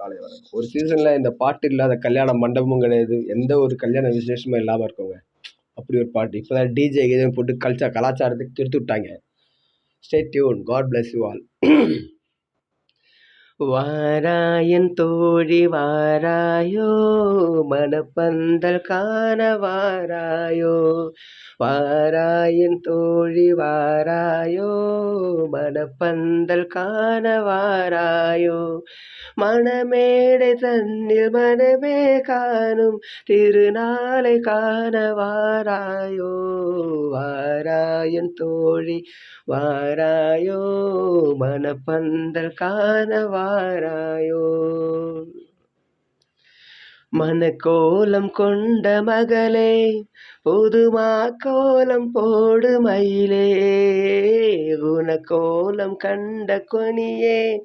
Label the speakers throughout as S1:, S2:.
S1: காலை வணக்கம். ஒரு சீசனில் இந்த பாட்டு இல்லாத கல்யாண மண்டபமும் கிடையாது. எந்த ஒரு கல்யாண விசேஷமும் இல்லாமல் இருக்குங்க அப்படி ஒரு பாட்டு. இப்போ தான் டிஜே கீஜே போட்டு கல்ச்சா கலாச்சாரத்துக்கு திருத்து விட்டாங்க. Stay tuned God bless you all வாராயன் தோழி வாராயோ மனப்பந்தல் காண வாராயோ. வாராயன் தோழி வாராயோ மனப்பந்தல் காண வாராயோ. மணமேடை தன்னில் மனமே காணும் திருநாளை காண வாராயோ. வாராயன் தோழி வாராயோ மனப்பந்தல் காண வாராயோ மனக்கோலம் கொண்ட மகளே புதுமா கோலம் போடு மயிலே. குணக்கோலம் கண்ட கொனியே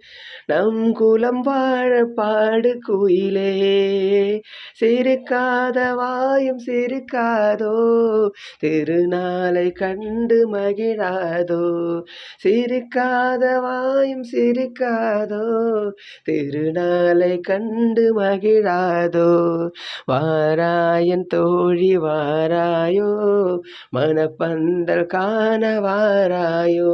S1: நம் குலம் வாழ பாடு குயிலே. சிரிக்காத வாயும் சிரிக்காதோ திருநாளை கண்டு மகிழாதோ. சிரிக்காத வாயும் சிரிக்காதோ திருநாளை கண்டு மகிழாதோ. வாராயன் தோழி வாராயோ மனப்பந்தல் காண வாராயோ.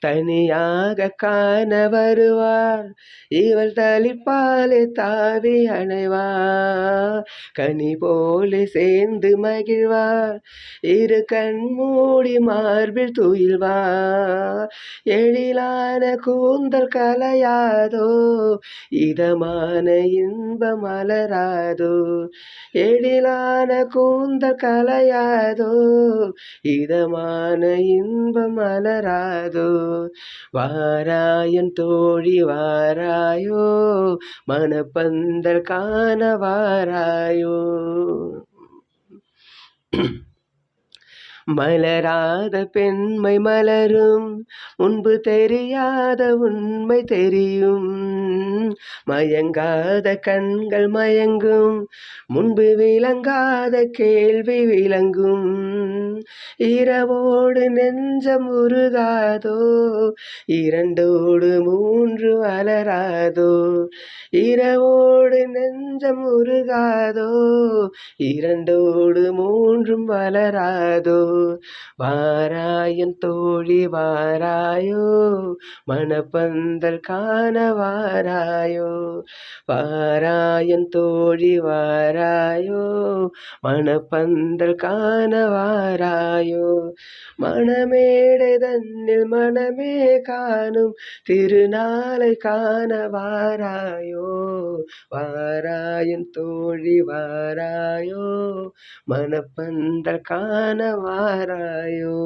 S1: தனியாக காண வருவார். இவள் தளிப்பாலே தாவி அணைவார். கனி போல சேர்ந்து மகிழ்வார். இரு கண் மூடி மார்பில் துயில்வார். எழிலான கூந்தல் கலையாதோ இதமான இன்ப மலராதோ எழிலான கூந்தல் கலையாதோ இதமான இன்ப மலராதோ வாராயன் தோழி வாராயோ. மனப்பந்தல் காண வாராயோ. மலராத பெண்மை மலரும் முன்பு தெரியாத உண்மை தெரியும். மயங்காத கண்கள் மயங்கும் முன்பு விளங்காத கேள்வி விளங்கும். இரவோடு நெஞ்சம் உருகாதோ இரண்டோடு மூன்று வளராதோ இரவோடு நெஞ்சம் உருகாதோ இரண்டோடு மூன்றும் வளராதோ வாராயன் தோழி வாராயோ மணப்பந்தல் காண வாராயோ வாராயன் தோழி வாராயோ மணப்பந்தல் காண வாராயோ மணமேடை தன்னில் மனமே காணும் திருநாளை காண வாராயோ வாராயன் தோழி வாராயோ மணப்பந்தல் காண ಹಾರಾಯೋ